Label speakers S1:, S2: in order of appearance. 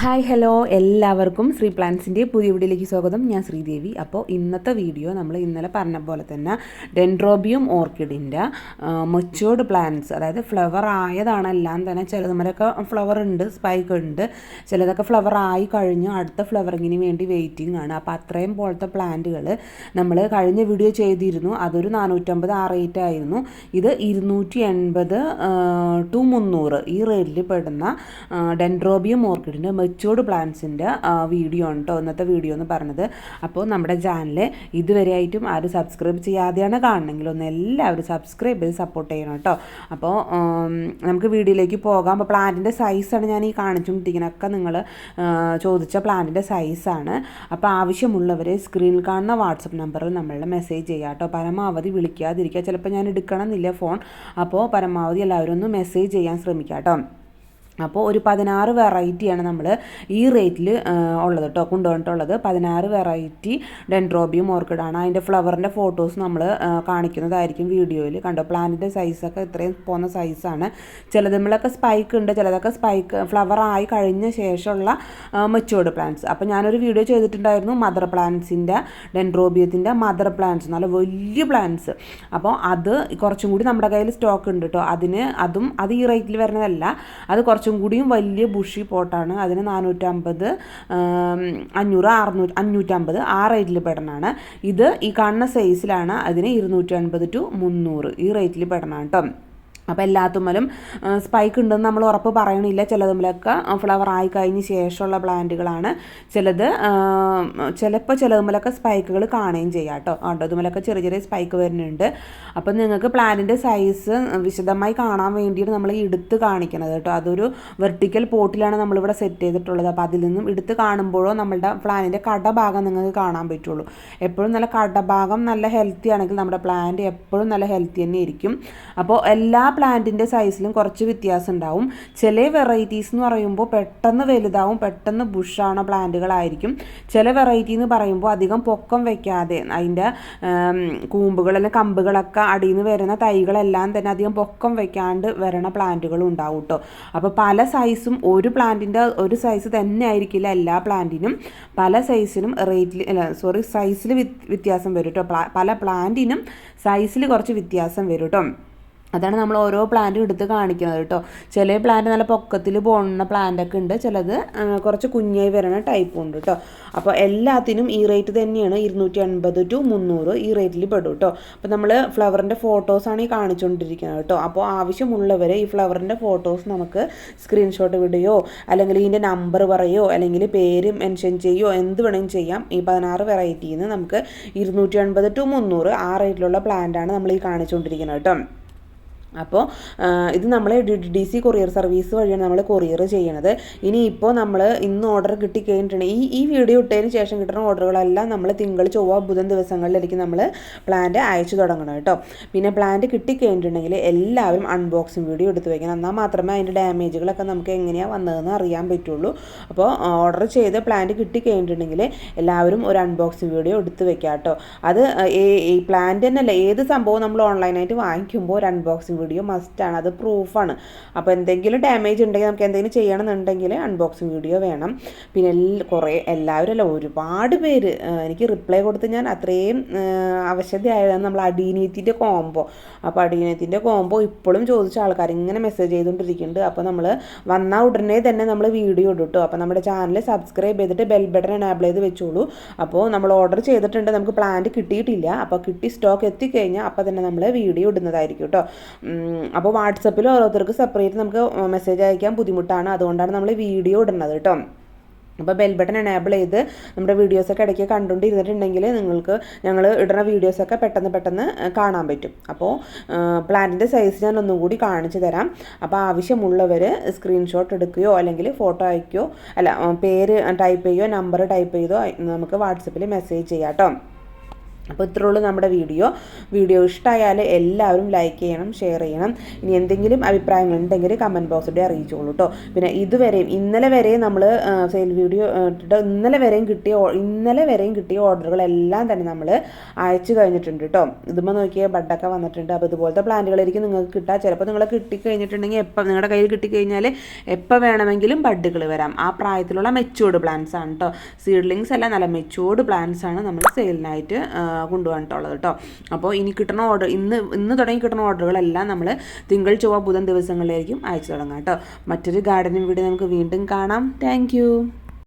S1: Hi hello എല്ലാവർക്കും ശ്രീ പ്ലാൻസിന്റെ പുതിയ വീഡിയോയിലേക്ക് സ്വാഗതം. ഞാൻ ശ്രീദേവി. അപ്പോൾ ഇന്നത്തെ വീഡിയോ നമ്മൾ ഇന്നലെ പറഞ്ഞ പോലെ തന്നെ ഡെൻഡ്രോബിയം ഓർക്കിഡിന്റെ മെച്ചോർഡ് പ്ലാന്റ്സ് അതായത് ഫ്ലവർ ആയതാണ് എല്ലാം തന്നെ. ചിലതുമലൊക്കെ ഫ്ലവർ ഉണ്ട് സ്പൈക്ക് ഉണ്ട്. ചിലതൊക്കെ ഫ്ലവർ ആയി കഴിഞ്ഞു അടുത്ത ഫ്ലവറിങ്ങിന് വേണ്ടി വെയിറ്റിംഗ് ആണ്. അപ്പോൾ അത്രയും പോലത്തെ പ്ലാന്റുകൾ നമ്മൾ കഴിഞ്ഞ വീഡിയോ ചെയ്തിരുന്നു. അതൊരു നാനൂറ്റമ്പത് ആ റേറ്റ് ആയിരുന്നു. ഇത് ഇരുന്നൂറ്റി എൺപത് ടു മുന്നൂറ് ഈ റേറ്റിൽ പെടുന്ന ഡെൻഡ്രോബിയം ഓർക്കിഡിന്റെ മെച്ചൂർഡ് പ്ലാന്റ്സിന്റെ വീഡിയോ ആണ് കേട്ടോ ഇന്നത്തെ വീഡിയോ എന്ന് പറഞ്ഞത്. അപ്പോൾ നമ്മുടെ ചാനൽ ഇതുവരെയായിട്ടും ആരും സബ്സ്ക്രൈബ് ചെയ്യാതെയാണ് കാണണമെങ്കിൽ ഒന്ന് എല്ലാവരും സബ്സ്ക്രൈബ് ചെയ്ത് സപ്പോർട്ട് ചെയ്യണം കേട്ടോ അപ്പോൾ നമുക്ക് വീഡിയോയിലേക്ക് പോകാം. അപ്പോൾ പ്ലാന്റിന്റെ സൈസാണ് ഞാൻ ഈ കാണിച്ചുകൊണ്ടിരിക്കുന്നതൊക്കെ നിങ്ങൾ ചോദിച്ച പ്ലാന്റിന്റെ സൈസാണ് അപ്പോൾ ആവശ്യമുള്ളവർ സ്ക്രീനിൽ കാണുന്ന വാട്സപ്പ് നമ്പറിൽ നമ്മളുടെ മെസ്സേജ് ചെയ്യുക കേട്ടോ പരമാവധി വിളിക്കാതിരിക്കുക. ചിലപ്പോൾ ഞാൻ എടുക്കണം എന്നില്ല ഫോൺ അപ്പോൾ പരമാവധി എല്ലാവരും ഒന്ന് മെസ്സേജ് ചെയ്യാൻ ശ്രമിക്കാം കേട്ടോ അപ്പോൾ ഒരു പതിനാറ് വെറൈറ്റിയാണ് നമ്മൾ ഈ റേറ്റിൽ ഉള്ളത് കേട്ടോ കൊണ്ടുവന്നിട്ടുള്ളത്. പതിനാറ് വെറൈറ്റി ഡെൻഡ്രോബിയം ഓർക്കിഡാണ് അതിന്റെ ഫ്ലവറിന്റെ ഫോട്ടോസ് നമ്മൾ കാണിക്കുന്നതായിരിക്കും വീഡിയോയിൽ കണ്ടോ? പ്ലാന്റിന്റെ സൈസൊക്കെ ഇത്രയും പോകുന്ന സൈസാണ് ചിലതുമ്മിലൊക്കെ സ്പൈക്ക് ഉണ്ട്. ചിലതൊക്കെ സ്പൈക്ക് ഫ്ലവർ ആയി കഴിഞ്ഞ ശേഷമുള്ള മെച്ചോർഡ് പ്ലാന്റ്സ് അപ്പോൾ ഞാനൊരു വീഡിയോ ചെയ്തിട്ടുണ്ടായിരുന്നു. മദർ പ്ലാന്റ്സിന്റെ ഡെൻഡ്രോബിയത്തിന്റെ മദർ പ്ലാന്റ്സ് നല്ല വലിയ പ്ലാന്റ്സ് അപ്പോൾ അത് കുറച്ചും കൂടി നമ്മുടെ കയ്യിൽ സ്റ്റോക്ക് ഉണ്ട് കേട്ടോ അതിന് അതും അത് ഈ റേറ്റിൽ വരുന്നതല്ല. അത് കുറച്ച് കുറച്ചും കൂടിയും വലിയ ബുഷി പോട്ടാണ്. അതിന് നാനൂറ്റമ്പത് അഞ്ഞൂറ് അറുന്നൂറ്റി അഞ്ഞൂറ്റമ്പത് ആ റേറ്റിൽ പെടണാണ് ഇത് ഈ കാണുന്ന സൈസിലാണ് അതിന് ഇരുന്നൂറ്റി അൻപത് ടു മുന്നൂറ് ഈ റേറ്റിൽ പെടണം കേട്ടോ അപ്പോൾ എല്ലാത്തുമ്മലും സ്പൈക്ക് ഉണ്ടെന്ന് നമ്മൾ ഉറപ്പ് പറയണില്ല. ചിലതുമ്മലൊക്കെ ഫ്ലവർ ആയി കഴിഞ്ഞ ശേഷമുള്ള പ്ലാന്റുകളാണ് ചിലത് ചിലപ്പോൾ ചിലതുമ്മലൊക്കെ സ്പൈക്കുകൾ കാണുകയും ചെയ്യാം കേട്ടോ. അതുമ്മലൊക്കെ ചെറിയ ചെറിയ സ്പൈക്ക് വരുന്നുണ്ട്. അപ്പം നിങ്ങൾക്ക് പ്ലാന്റിന്റെ സൈസ് വിശദമായി കാണാൻ വേണ്ടിയിട്ട് നമ്മൾ എടുത്ത് കാണിക്കണത് കേട്ടോ. അതൊരു വെർട്ടിക്കൽ പോട്ടിലാണ് നമ്മളിവിടെ സെറ്റ് ചെയ്തിട്ടുള്ളത്. അപ്പോൾ അതിൽ നിന്നും എടുത്ത് കാണുമ്പോഴോ നമ്മളുടെ പ്ലാന്റിന്റെ കടഭാഗം നിങ്ങൾക്ക് കാണാൻ പറ്റുള്ളൂ. എപ്പോഴും നല്ല കടഭാഗം നല്ല ഹെൽത്തി ആണെങ്കിൽ നമ്മുടെ പ്ലാന്റ് എപ്പോഴും നല്ല ഹെൽത്തി തന്നെ ഇരിക്കും. അപ്പോൾ എല്ലാ പ്ലാന്റിന്റെ സൈസിലും കുറച്ച് വ്യത്യാസം ഉണ്ടാവും ചില വെറൈറ്റീസ് എന്ന് പറയുമ്പോൾ പെട്ടെന്ന് വലുതാവും പെട്ടെന്ന് ബുഷാണ് പ്ലാന്റുകളായിരിക്കും. ചില വെറൈറ്റി എന്ന് പറയുമ്പോൾ അധികം പൊക്കം വെക്കാതെ അതിന്റെ കൂമ്പുകൾ അല്ലെങ്കിൽ കമ്പുകളൊക്കെ അടിയിൽ നിന്ന് വരുന്ന തൈകളെല്ലാം തന്നെ അധികം പൊക്കം വെക്കാണ്ട് വരണ പ്ലാന്റുകളും ഉണ്ടാവും കേട്ടോ അപ്പോൾ പല സൈസും ഒരു പ്ലാന്റിന്റെ ഒരു സൈസ് തന്നെ ആയിരിക്കില്ല എല്ലാ പ്ലാന്റിനും. പല സൈസിനും റേറ്റിൽ അല്ല സോറി സൈസിൽ വ്യത്യാസം വരും കേട്ടോ പല പ്ലാന്റിനും സൈസിൽ കുറച്ച് വ്യത്യാസം വരും കേട്ടോ അതാണ് നമ്മൾ ഓരോ പ്ലാന്റും എടുത്ത് കാണിക്കുന്നത് കേട്ടോ. ചില പ്ലാന്റ് നല്ല പൊക്കത്തിൽ പോകുന്ന പ്ലാന്റൊക്കെ ഉണ്ട്. ചിലത് കുറച്ച് കുഞ്ഞായി വരുന്ന ടൈപ്പും ഉണ്ട് കേട്ടോ. അപ്പോൾ എല്ലാത്തിനും ഈ റേറ്റ് തന്നെയാണ് ഇരുന്നൂറ്റി അൻപത് ടു മുന്നൂറ് ഈ റേറ്റിൽ പെടും കേട്ടോ. അപ്പോൾ നമ്മൾ ഫ്ലവറിന്റെ ഫോട്ടോസാണ് ഈ കാണിച്ചുകൊണ്ടിരിക്കുന്നത് കേട്ടോ. അപ്പോൾ ആവശ്യമുള്ളവർ ഈ ഫ്ലവറിന്റെ ഫോട്ടോസ് നമുക്ക് സ്ക്രീൻഷോട്ട് വിടുകയോ അല്ലെങ്കിൽ ഇതിന്റെ നമ്പർ പറയോ അല്ലെങ്കിൽ പേര് മെൻഷൻ ചെയ്യോ എന്ത് വേണമെങ്കിലും ചെയ്യാം. ഈ പതിനാറ് വെറൈറ്റിയിൽ നിന്ന് നമുക്ക് ഇരുന്നൂറ്റി അൻപത് ടു മുന്നൂറ് ആ റേറ്റിലുള്ള പ്ലാന്റാണ് നമ്മൾ ഈ കാണിച്ചുകൊണ്ടിരിക്കുന്നത് കേട്ടോ. അപ്പോൾ ഇത് നമ്മൾ ഡി സി കൊറിയർ സർവീസ് വഴിയാണ് നമ്മൾ കൊറിയർ ചെയ്യണത്. ഇനിയിപ്പോൾ നമ്മൾ ഇന്ന് ഓർഡർ കിട്ടിക്കഴിഞ്ഞിട്ടുണ്ട് ഈ ഈ വീഡിയോ ഇട്ടതിന് ശേഷം കിട്ടുന്ന ഓർഡറുകളെല്ലാം നമ്മൾ തിങ്കൾ ചൊവ്വ ബുധൻ ദിവസങ്ങളിലായിരിക്കും നമ്മൾ പ്ലാന്റ് അയച്ചു തുടങ്ങണം കേട്ടോ. പിന്നെ പ്ലാന്റ് കിട്ടിക്കഴിഞ്ഞിട്ടുണ്ടെങ്കിൽ എല്ലാവരും അൺബോക്സിങ് വീഡിയോ എടുത്ത് വയ്ക്കണം എന്നാൽ മാത്രമേ അതിന്റെ ഡാമേജുകളൊക്കെ നമുക്ക് എങ്ങനെയാണ് വന്നതെന്ന് അറിയാൻ പറ്റുള്ളൂ. അപ്പോൾ ഓർഡർ ചെയ്ത് പ്ലാന്റ് കിട്ടിക്കഴിഞ്ഞിട്ടുണ്ടെങ്കിൽ എല്ലാവരും ഒരു അൺബോക്സിങ് വീഡിയോ എടുത്ത് വെക്കാം കേട്ടോ. അത് ഈ പ്ലാന്റ് തന്നെയല്ല ഏത് സംഭവം നമ്മൾ ഓൺലൈനായിട്ട് വാങ്ങിക്കുമ്പോൾ ഒരു അൺബോക്സിങ് വീഡിയോ മസ്റ്റാണ് അത് പ്രൂഫാണ് അപ്പോൾ എന്തെങ്കിലും ഡാമേജ് ഉണ്ടെങ്കിൽ നമുക്ക് എന്തെങ്കിലും ചെയ്യണമെന്നുണ്ടെങ്കിൽ അൺബോക്സിങ് വീഡിയോ വേണം. പിന്നെ കുറേ എല്ലാവരും അല്ല ഒരുപാട് പേര് എനിക്ക് റിപ്ലൈ കൊടുത്ത് ഞാൻ അത്രയും അവശതയായതാണ് നമ്മൾ അടീനീത്തിന്റെ കോംബോ അപ്പോൾ അടീനീയത്തിന്റെ കോംബോ ഇപ്പോഴും ചോദിച്ച ആൾക്കാർ ഇങ്ങനെ മെസ്സേജ് ചെയ്തുകൊണ്ടിരിക്കുന്നുണ്ട്. അപ്പോൾ നമ്മൾ വന്നാൽ ഉടനെ തന്നെ നമ്മൾ വീഡിയോ ഇടും അപ്പോൾ നമ്മുടെ ചാനൽ സബ്സ്ക്രൈബ് ചെയ്തിട്ട് ബെൽ ബട്ടൺ എനാബിൾ ചെയ്ത് വെച്ചോളൂ. അപ്പോൾ നമ്മൾ ഓർഡർ ചെയ്തിട്ടുണ്ട്. നമുക്ക് പ്ലാന്റ് കിട്ടിയിട്ടില്ല. അപ്പോൾ കിട്ടി സ്റ്റോക്ക് എത്തിക്കഴിഞ്ഞാൽ അപ്പോൾ തന്നെ നമ്മൾ വീഡിയോ ഇടുന്നതായിരിക്കും കേട്ടോ അപ്പോൾ വാട്സപ്പിൽ ഓരോരുത്തർക്ക് സെപ്പറേറ്റ് നമുക്ക് മെസ്സേജ് അയക്കാൻ ബുദ്ധിമുട്ടാണ്. അതുകൊണ്ടാണ് നമ്മൾ വീഡിയോ ഇടുന്നത് കേട്ടോ അപ്പോൾ ബെൽ ബട്ടൺ എനേബിൾ ചെയ്ത് നമ്മുടെ വീഡിയോസൊക്കെ ഇടയ്ക്ക് കണ്ടുകൊണ്ടിരുന്നിട്ടുണ്ടെങ്കിൽ നിങ്ങൾക്ക് ഞങ്ങൾ ഇടുന്ന വീഡിയോസൊക്കെ പെട്ടെന്ന് പെട്ടെന്ന് കാണാൻ പറ്റും. അപ്പോൾ പ്ലാന്റിന്റെ സൈസ് ഞാൻ ഒന്നും കൂടി കാണിച്ചു തരാം. അപ്പോൾ ആവശ്യമുള്ളവർ സ്ക്രീൻഷോട്ട് എടുക്കുകയോ അല്ലെങ്കിൽ ഫോട്ടോ അയക്കുകയോ അല്ല പേര് ടൈപ്പ് ചെയ്യുകയോ നമ്പർ ടൈപ്പ് ചെയ്തോ നമുക്ക് വാട്സപ്പിൽ മെസ്സേജ് ചെയ്യാം കേട്ടോ അപ്പോൾ ഇത്രയുള്ളൂ നമ്മുടെ വീഡിയോ. വീഡിയോ ഇഷ്ടമായാൽ എല്ലാവരും ലൈക്ക് ചെയ്യണം ഷെയർ ചെയ്യണം. ഇനി എന്തെങ്കിലും അഭിപ്രായങ്ങൾ ഉണ്ടെങ്കിൽ കമന്റ് ബോക്സിലൂടെ അറിയിച്ചോളൂ കേട്ടോ പിന്നെ ഇതുവരെയും ഇന്നലെ വരെയും നമ്മൾ സെയിൽ വീഡിയോ ഇട്ടിട്ട് ഇന്നലെ വരെയും കിട്ടിയ ഇന്നലെ വരെയും കിട്ടിയ ഓർഡറുകളെല്ലാം തന്നെ നമ്മൾ അയച്ചു കഴിഞ്ഞിട്ടുണ്ട് കേട്ടോ ഇതുമ്പോൾ നോക്കിയാൽ ബഡൊക്കെ വന്നിട്ടുണ്ട്. അപ്പോൾ ഇതുപോലത്തെ പ്ലാന്റുകളായിരിക്കും നിങ്ങൾക്ക് കിട്ടുക ചിലപ്പോൾ നിങ്ങൾ കിട്ടിക്കഴിഞ്ഞിട്ടുണ്ടെങ്കിൽ എപ്പോൾ നിങ്ങളുടെ കയ്യിൽ കിട്ടിക്കഴിഞ്ഞാൽ എപ്പോൾ വേണമെങ്കിലും ബഡുകൾ വരാം. ആ പ്രായത്തിലുള്ള മെച്ചൂർഡ് പ്ലാന്റ്സ് ആണ് കേട്ടോ സീഡ്ലിങ്സ് അല്ല നല്ല മെച്ചൂർഡ് പ്ലാന്റ്സ് ആണ് നമ്മൾ സെയിലിനായിട്ട് കൊണ്ടുവന്നിട്ടുള്ളത് കേട്ടോ. അപ്പോൾ ഇനി കിട്ടുന്ന ഓർഡർ ഇന്ന് ഇന്ന് തുടങ്ങി കിട്ടുന്ന ഓർഡറുകളെല്ലാം നമ്മൾ തിങ്കൾ ചൊവ്വ ബുധൻ ദിവസങ്ങളിലായിരിക്കും അയച്ചു തുടങ്ങാം കേട്ടോ. മറ്റൊരു ഗാർഡനും വീഡിയോ നമുക്ക് വീണ്ടും കാണാം. താങ്ക്